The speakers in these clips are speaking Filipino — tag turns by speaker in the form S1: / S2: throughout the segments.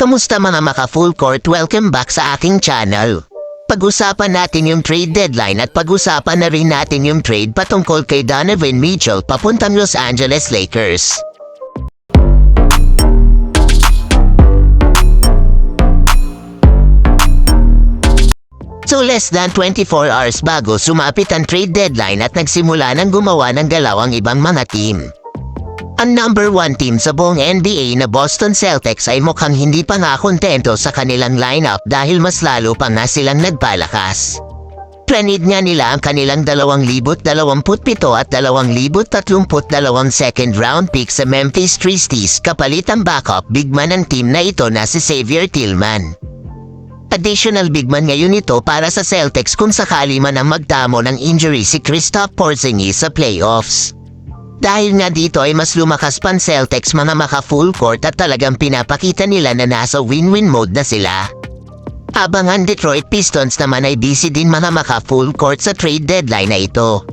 S1: Kamusta mga maka full court? Welcome back sa aking channel. Pag-usapan natin yung trade deadline at pag-usapan na rin natin yung trade patungkol kay Donovan Mitchell papuntang Los Angeles Lakers. So less than 24 hours bago sumapit ang trade deadline at nagsimula ng gumawa ng dalawang ibang mga team. Ang number one team sa buong NBA na Boston Celtics ay mukhang hindi pa nga kontento sa kanilang lineup dahil mas lalo pa nga silang nagpalakas. Planid nga nila ang kanilang 2027 at 2032 second round pick sa Memphis Grizzlies kapalit ang backup bigman ng team na ito na si Xavier Tillman. Additional bigman ngayon ito para sa Celtics kung sakali man ang magdamo ng injury si Kristaps Porzingis sa playoffs. Dahil nga dito ay mas lumakas pan Celtics mga maka full court at talagang pinapakita nila na nasa win-win mode na sila. Habang ang Detroit Pistons naman ay busy din mga maka full court sa trade deadline na ito.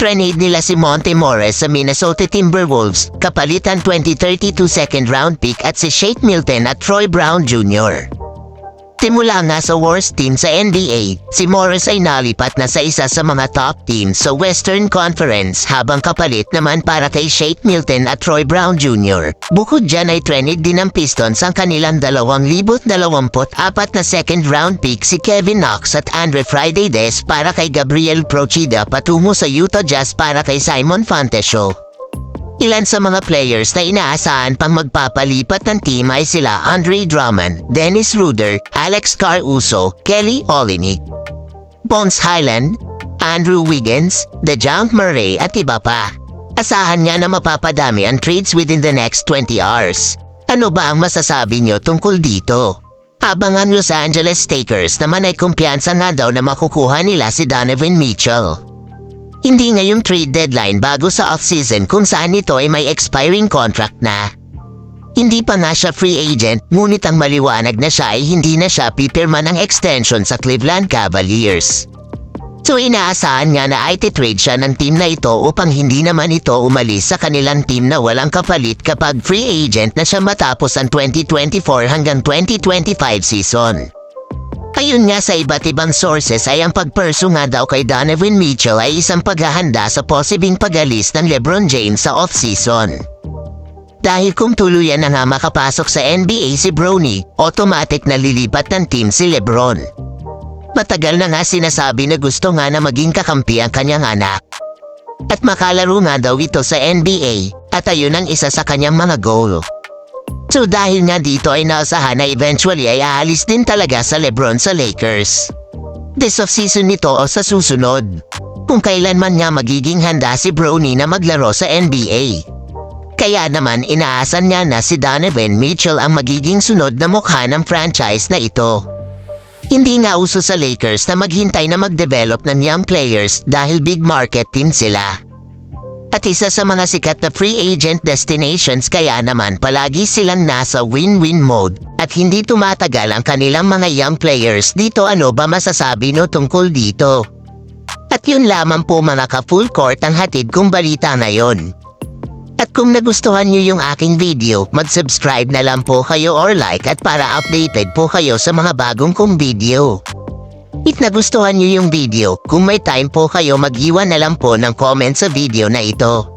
S1: Trade nila si Monte Morris sa Minnesota Timberwolves kapalitan 2032 second round pick at si Shake Milton at Troy Brown Jr. Simula nga sa worst team sa NBA, si Morris ay nalipat na sa isa sa mga top teams sa Western Conference habang kapalit naman para kay Shake Milton at Troy Brown Jr. Bukod dyan ay training din ng Pistons ang kanilang 2024 na second round pick si Kevin Knox at Andre Fridays para kay Gabriel Procida patungo sa Utah Jazz para kay Simon Fontesio. Ilan sa mga players na inaasahan pang magpapalipat ng team ay sila Andre Drummond, Dennis Ruder, Alex Caruso, Kelly Olynyk, Bones Highland, Andrew Wiggins, DeJounte Murray at iba pa. Asahan nga na mapapadami ang trades within the next 20 hours. Ano ba ang masasabi nyo tungkol dito? Habang ang Los Angeles Lakers naman ay kumpiyansa nga daw na makukuha nila si Donovan Mitchell. Hindi ngayong trade deadline bago sa off-season kung saan ito ay may expiring contract na. Hindi pa nga siya free agent, ngunit ang maliwanag na siya ay hindi na siya pipirma ng extension sa Cleveland Cavaliers. So inaasahan nga na iti-trade siya ng team na ito upang hindi naman ito umalis sa kanilang team na walang kapalit kapag free agent na siya matapos ang 2024 hanggang 2025 season. Ayun nga sa iba't ibang sources ay ang pagperso nga daw kay Donovan Mitchell ay isang paghahanda sa posibing pag-alis ng Lebron James sa off-season. Dahil kung tuluyan na nga makapasok sa NBA si Bronny, automatic na lilipat ng team si Lebron. Matagal na nga sinasabi na gusto nga na maging kakampi ang kanyang anak. At makalaro nga daw ito sa NBA at ayun ang isa sa kanyang mga goal. So dahil nga dito ay naasahan na eventually ay aalis din talaga sa Lebron sa Lakers. This off-season nito o sa susunod. Kung kailanman nga magiging handa si Bronny na maglaro sa NBA. Kaya naman inaasan niya na si Donovan Mitchell ang magiging sunod na mukha ng franchise na ito. Hindi nga uso sa Lakers na maghintay na mag-develop ng young players dahil big market team sila. At isa sa mga sikat na free agent destinations kaya naman palagi silang nasa win-win mode at hindi tumatagal ang kanilang mga young players dito ano ba masasabi no tungkol dito. At yun lamang po mga ka-full court ang hatid kong balita ngayon. At kung nagustuhan niyo yung aking video, mag-subscribe na lang po kayo or like at para updated po kayo sa mga bagong kong video. If nagustuhan niyo yung video, kung may time po kayo mag-iwan na lang po ng comment sa video na ito.